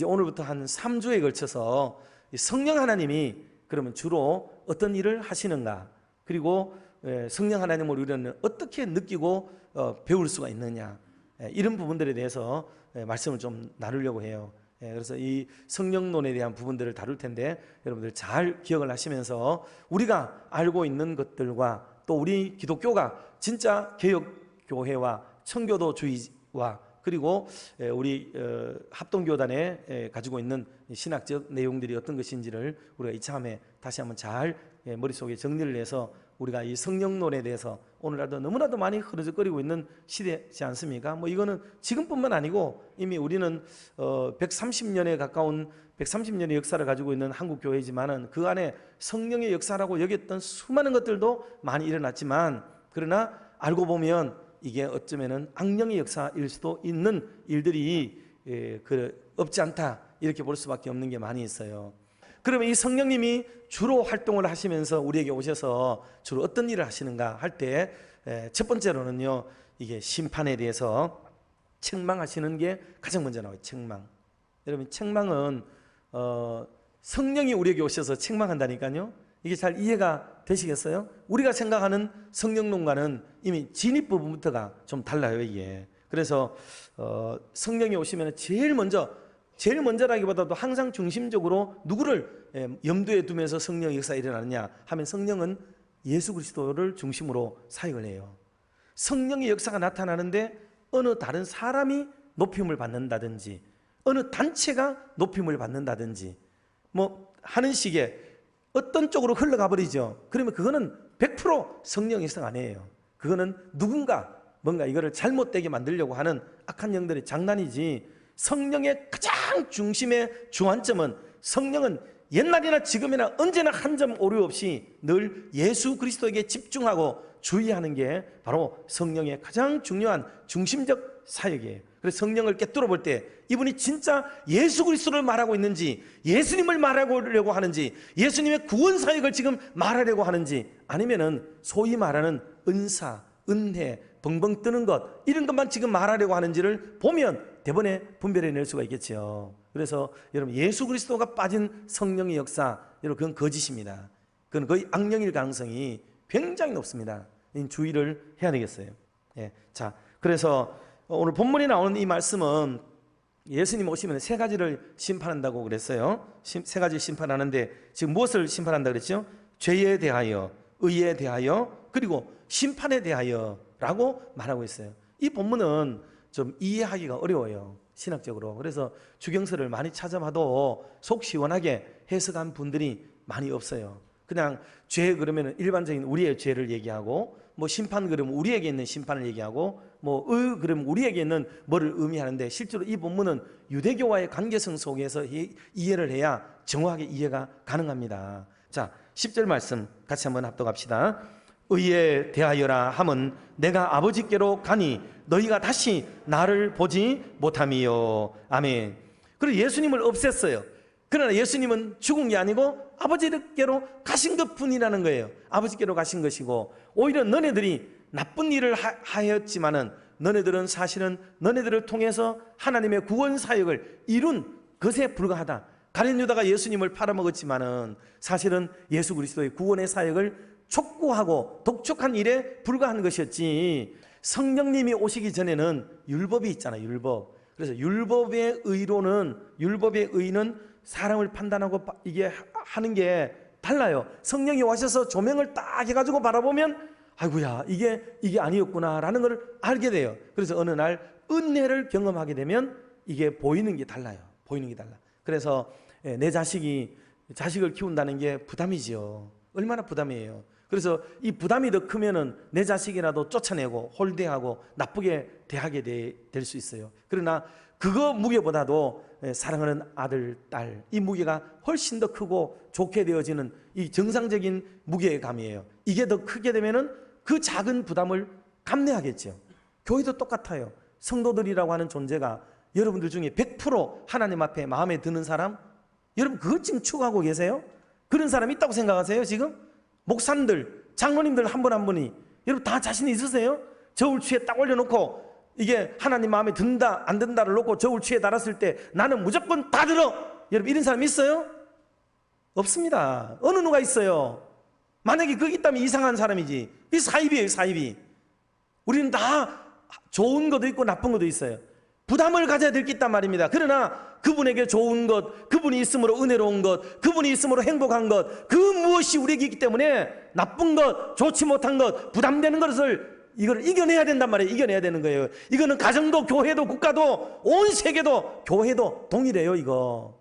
이제 오늘부터 한 3주에 걸쳐서 이 성령 하나님이 그러면 주로 어떤 일을 하시는가 그리고 예, 성령 하나님을 우리는 어떻게 느끼고 어, 배울 수가 있느냐 예, 이런 부분들에 대해서 예, 말씀을 좀 나누려고 해요. 예, 그래서 이 성령론에 대한 부분들을 다룰 텐데 여러분들 잘 기억을 하시면서 우리가 알고 있는 것들과 또 우리 기독교가 진짜 개혁 교회와 청교도주의와 그리고 예, 우리 어, 합동교단에 예, 가지고 있는 이 신학적 내용들이 어떤 것인지를 우리가 이참에 다시 한번 잘 예, 머릿속에 정리를 해서 우리가 이 성령론에 대해서 오늘날도 너무나도 많이 흐르적거리고 있는 시대지 않습니까? 뭐 이거는 지금뿐만 아니고 이미 우리는 어 130년에 가까운 130년의 역사를 가지고 있는 한국 교회지만은 그 안에 성령의 역사라고 여겼던 수많은 것들도 많이 일어났지만 그러나 알고 보면 이게 어쩌면은 악령의 역사일 수도 있는 일들이 예, 그 없지 않다 이렇게 볼 수밖에 없는 게 많이 있어요. 그러면 이 성령님이 주로 활동을 하시면서 우리에게 오셔서 주로 어떤 일을 하시는가 할 때 첫 번째로는요 이게 심판에 대해서 책망하시는 게 가장 먼저 나와요. 책망. 여러분 책망은 어, 성령이 우리에게 오셔서 책망한다니까요. 이게 잘 이해가 되시겠어요? 우리가 생각하는 성령론과는 이미 진입 부분부터가 좀 달라요, 이게. 그래서 어, 성령이 오시면 제일 먼저 제일 먼저라기보다도 항상 중심적으로 누구를 예, 염두에 두면서 성령 역사 일어나느냐 하면 성령은 예수 그리스도를 중심으로 사역을 해요. 성령의 역사가 나타나는데 어느 다른 사람이 높임을 받는다든지 어느 단체가 높임을 받는다든지 뭐 하는 식의 어떤 쪽으로 흘러가 버리죠. 그러면 그거는 100% 성령 역사가 아니에요. 그거는 누군가 뭔가 이거를 잘못되게 만들려고 하는 악한 영들의 장난이지 성령의 가장 중심의 주안점은 성령은 옛날이나 지금이나 언제나 한 점 오류 없이 늘 예수 그리스도에게 집중하고 주의하는 게 바로 성령의 가장 중요한 중심적 사역이에요. 그래서 성령을 깨뚫어 볼때 이분이 진짜 예수 그리스도를 말하고 있는지 예수님을 말하려고 하는지 예수님의 구원 사역을 지금 말하려고 하는지 아니면은 소위 말하는 은사, 은혜, 벙벙 뜨는 것 이런 것만 지금 말하려고 하는지를 보면 대번에 분별해 낼 수가 있겠죠. 그래서 여러분 예수 그리스도가 빠진 성령의 역사 여러분 그건 거짓입니다. 그건 거의 악령일 가능성이 굉장히 높습니다. 이 주의를 해야 되겠어요. 예. 자, 그래서 오늘 본문에 나오는 이 말씀은 예수님 오시면 세 가지를 심판한다고 그랬어요. 심- 세 가지 심판하는데 지금 무엇을 심판한다 그랬죠? 죄에 대하여, 의에 대하여, 그리고 심판에 대하여라고 말하고 있어요. 이 본문은 좀 이해하기가 어려워요. 신학적으로. 그래서 주경서를 많이 찾아봐도 속 시원하게 해석한 분들이 많이 없어요. 그냥 죄 그러면 일반적인 우리의 죄를 얘기하고 뭐 심판 그러면 우리에게 있는 심판을 얘기하고 뭐 의 그러면 우리에게 있는 뭐를 의미하는데 실제로 이 본문은 유대교와의 관계성 속에서 이- 이해를 해야 정확하게 이해가 가능합니다. 자, 10절 말씀 같이 한번 합독합시다. 의에 대하여라 함은 내가 아버지께로 가니 너희가 다시 나를 보지 못함이요. 아멘. 그리고 예수님을 없앴어요. 그러나 예수님은 죽은 게 아니고 아버지께로 가신 것 뿐이라는 거예요. 아버지께로 가신 것이고 오히려 너네들이 나쁜 일을 하, 하였지만은 너네들은 사실은 너네들을 통해서 하나님의 구원 사역을 이룬 것에 불과하다. 가룟 유다가 예수님을 팔아먹었지만은 사실은 예수 그리스도의 구원의 사역을 촉구하고 독촉한 일에 불과한 것이었지. 성령님이 오시기 전에는 율법이 있잖아요. 율법. 그래서 율법의 의로는 율법의 의는 사람을 판단하고 바- 이게 하- 하는 게 달라요. 성령이 오셔서 조명을 딱 해가지고 바라보면 아이고야 이게 이게 아니었구나라는 걸 알게 돼요. 그래서 어느 날 은혜를 경험하게 되면 이게 보이는 게 달라요. 보이는 게 달라. 그래서 예, 내 자식이 자식을 키운다는 게 부담이지요. 얼마나 부담이에요. 그래서 이 부담이 더 크면은 내 자식이라도 쫓아내고 홀대하고 나쁘게 대하게 될 수 있어요. 그러나 그거 무게보다도 예, 사랑하는 아들, 딸, 이 무게가 훨씬 더 크고 좋게 되어지는 이 정상적인 무게감이에요. 이게 더 크게 되면은 그 작은 부담을 감내하겠죠. 교회도 똑같아요. 성도들이라고 하는 존재가 여러분들 중에 100% 하나님 앞에 마음에 드는 사람, 여러분 그것 지금 추구하고 계세요? 그런 사람 있다고 생각하세요, 지금? 목사님들, 장로님들 한분한 분이 여러분 다 자신 있으세요? 저울추에 딱 올려놓고 이게 하나님 마음에 든다 안 든다를 놓고 저울 취에 달았을 때 나는 무조건 다 들어. 여러분 이런 사람 있어요? 없습니다. 어느 누가 있어요? 만약에 그게 있다면 이상한 사람이지. 이 사입이에요, 사입이. 우리는 다 좋은 것도 있고 나쁜 것도 있어요. 부담을 가져야 될 게 있단 말입니다. 그러나 그분에게 좋은 것, 그분이 있음으로 은혜로운 것, 그분이 있음으로 행복한 것, 그 무엇이 우리에게 있기 때문에 나쁜 것, 좋지 못한 것, 부담되는 것을 이걸 이겨내야 된단 말이에요. 이겨내야 되는 거예요. 이거는 가정도, 교회도, 국가도, 온 세계도, 교회도 동일해요, 이거.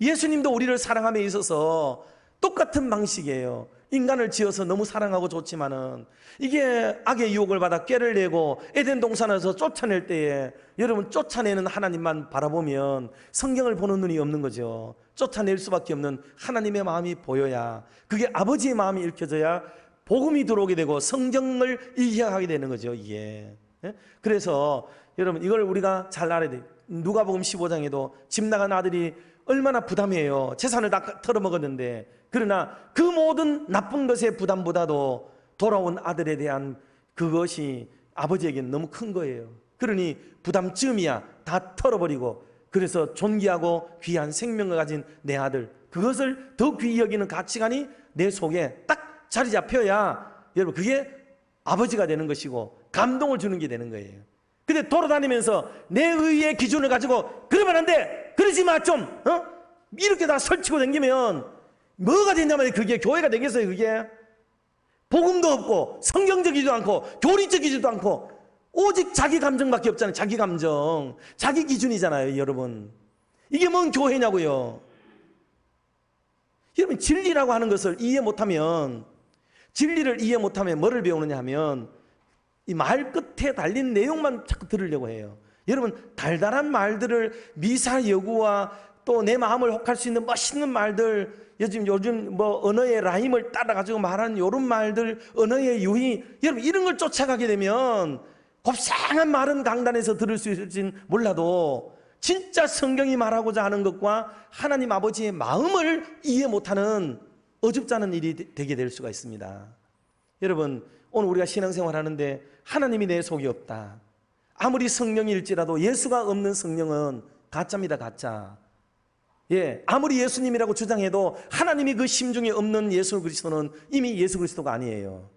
예수님도 우리를 사랑함에 있어서 똑같은 방식이에요. 인간을 지어서 너무 사랑하고 좋지만은 이게 악의 유혹을 받아 꾀를 내고 에덴 동산에서 쫓아낼 때에 여러분 쫓아내는 하나님만 바라보면 성경을 보는 눈이 없는 거죠. 쫓아낼 수밖에 없는 하나님의 마음이 보여야 그게 아버지의 마음이 읽혀져야 복음이 들어오게 되고 성경을 이해하게 되는 거죠. 이게. 예? 그래서 여러분 이걸 우리가 잘 알아야 돼요. 누가복음 15장에도 집 나간 아들이 얼마나 부담해요. 재산을 다 털어먹었는데 그러나 그 모든 나쁜 것의 부담보다도 돌아온 아들에 대한 그것이 아버지에게는 너무 큰 거예요. 그러니 부담쯤이야 다 털어버리고 그래서 존귀하고 귀한 생명을 가진 내 아들 그것을 더 귀히 여기는 가치관이 내 속에 딱 자리 잡혀야 여러분 그게 아버지가 되는 것이고 감동을 주는 게 되는 거예요. 근데 돌아다니면서 내 의의 기준을 가지고 그러면 안 돼. 그러지 마 좀. 어? 이렇게 다 설치고 다니면 뭐가 되냐면 그게 교회가 되겠어요. 그게 복음도 없고 성경적이지도 않고 교리적이지도 않고 오직 자기 감정밖에 없잖아요. 자기 감정, 자기 기준이잖아요, 여러분. 이게 뭔 교회냐고요. 여러분 진리라고 하는 것을 이해 못하면 진리를 이해 못하면 뭐를 배우느냐 하면 이 말 끝에 달린 내용만 자꾸 들으려고 해요. 여러분 달달한 말들을 미사 여구와 또 내 마음을 혹할 수 있는 멋있는 말들 요즘 요즘 뭐 언어의 라임을 따라 가지고 말하는 이런 말들 언어의 유희 여러분 이런 걸 쫓아가게 되면 곱상한 말은 강단에서 들을 수 있을진 몰라도 진짜 성경이 말하고자 하는 것과 하나님 아버지의 마음을 이해 못하는 어줍지 않은 일이 되게 될 수가 있습니다. 여러분 오늘 우리가 신앙생활 하는데 하나님이 내 속에 없다. 아무리 성령일지라도 예수가 없는 성령은 가짜입니다, 가짜. 예, 아무리 예수님이라고 주장해도 하나님이 그 심중에 없는 예수 그리스도는 이미 예수 그리스도가 아니에요.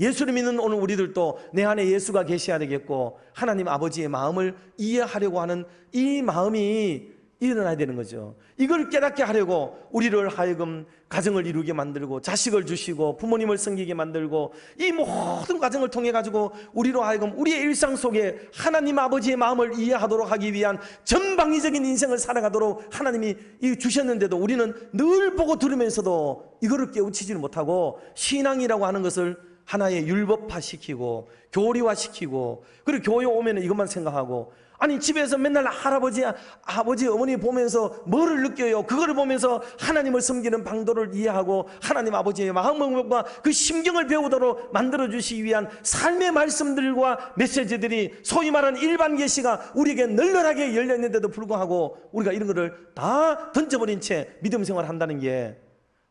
예수를 믿는 오늘 우리들도 내 안에 예수가 계셔야 되겠고 하나님 아버지의 마음을 이해하려고 하는 이 마음이 일어나야 되는 거죠. 이걸 깨닫게 하려고 우리를 하여금 가정을 이루게 만들고 자식을 주시고 부모님을 섬기게 만들고 이 모든 과정을 통해 가지고 우리로 하여금 우리의 일상 속에 하나님 아버지의 마음을 이해하도록 하기 위한 전방위적인 인생을 살아가도록 하나님이 이 주셨는데도 우리는 늘 보고 들으면서도 이거를 깨우치지를 못하고 신앙이라고 하는 것을 하나의 율법화 시키고 교리화 시키고 그리고 교회 오면은 이것만 생각하고 아니 집에서 맨날 할아버지 아버지 어머니 보면서 뭐를 느껴요? 그거를 보면서 하나님을 섬기는 방도를 이해하고 하나님 아버지의 마음과 그 심경을 배우도록 만들어 주시기 위한 삶의 말씀들과 메시지들이 소위 말하는 일반 계시가 우리에게 널널하게 열려 있는데도 불구하고 우리가 이런 거를 다 던져버린 채 믿음 생활을 한다는 게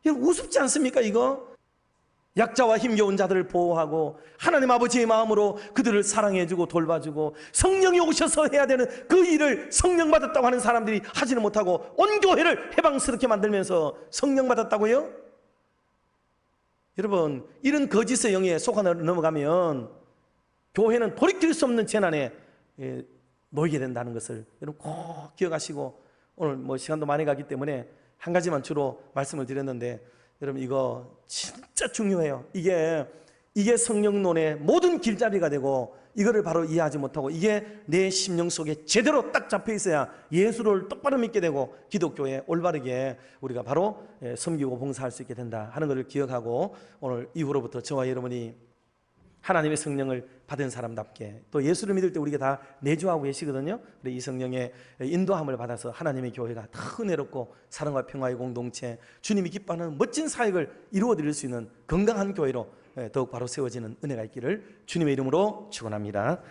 우습지 않습니까 이거 약자와 힘겨운 자들을 보호하고 하나님 아버지의 마음으로 그들을 사랑해주고 돌봐주고 성령이 오셔서 해야 되는 그 일을 성령 받았다고 하는 사람들이 하지는 못하고 온 교회를 해방스럽게 만들면서 성령 받았다고요? 여러분 이런 거짓의 영에 속아 넘어가면 교회는 돌이킬 수 없는 재난에 예, 놓이게 된다는 것을 여러분 꼭 기억하시고 오늘 뭐 시간도 많이 가기 때문에 한 가지만 주로 말씀을 드렸는데 여러분 이거 진짜 중요해요. 이게 이게 성령론의 모든 길잡이가 되고 이거를 바로 이해하지 못하고 이게 내 심령 속에 제대로 딱 잡혀 있어야 예수를 똑바로 믿게 되고 기독교에 올바르게 우리가 바로 예, 섬기고 봉사할 수 있게 된다 하는 것을 기억하고 오늘 이후로부터 저와 여러분이 하나님의 성령을 받은 사람답게 또 예수를 믿을 때 우리가 다 내주하고 계시거든요. 그래 이 성령의 인도함을 받아서 하나님의 교회가 더 은혜롭고 사랑과 평화의 공동체, 주님이 기뻐하는 멋진 사역을 이루어 드릴 수 있는 건강한 교회로 예, 더욱 바로 세워지는 은혜가 있기를 주님의 이름으로 축원합니다.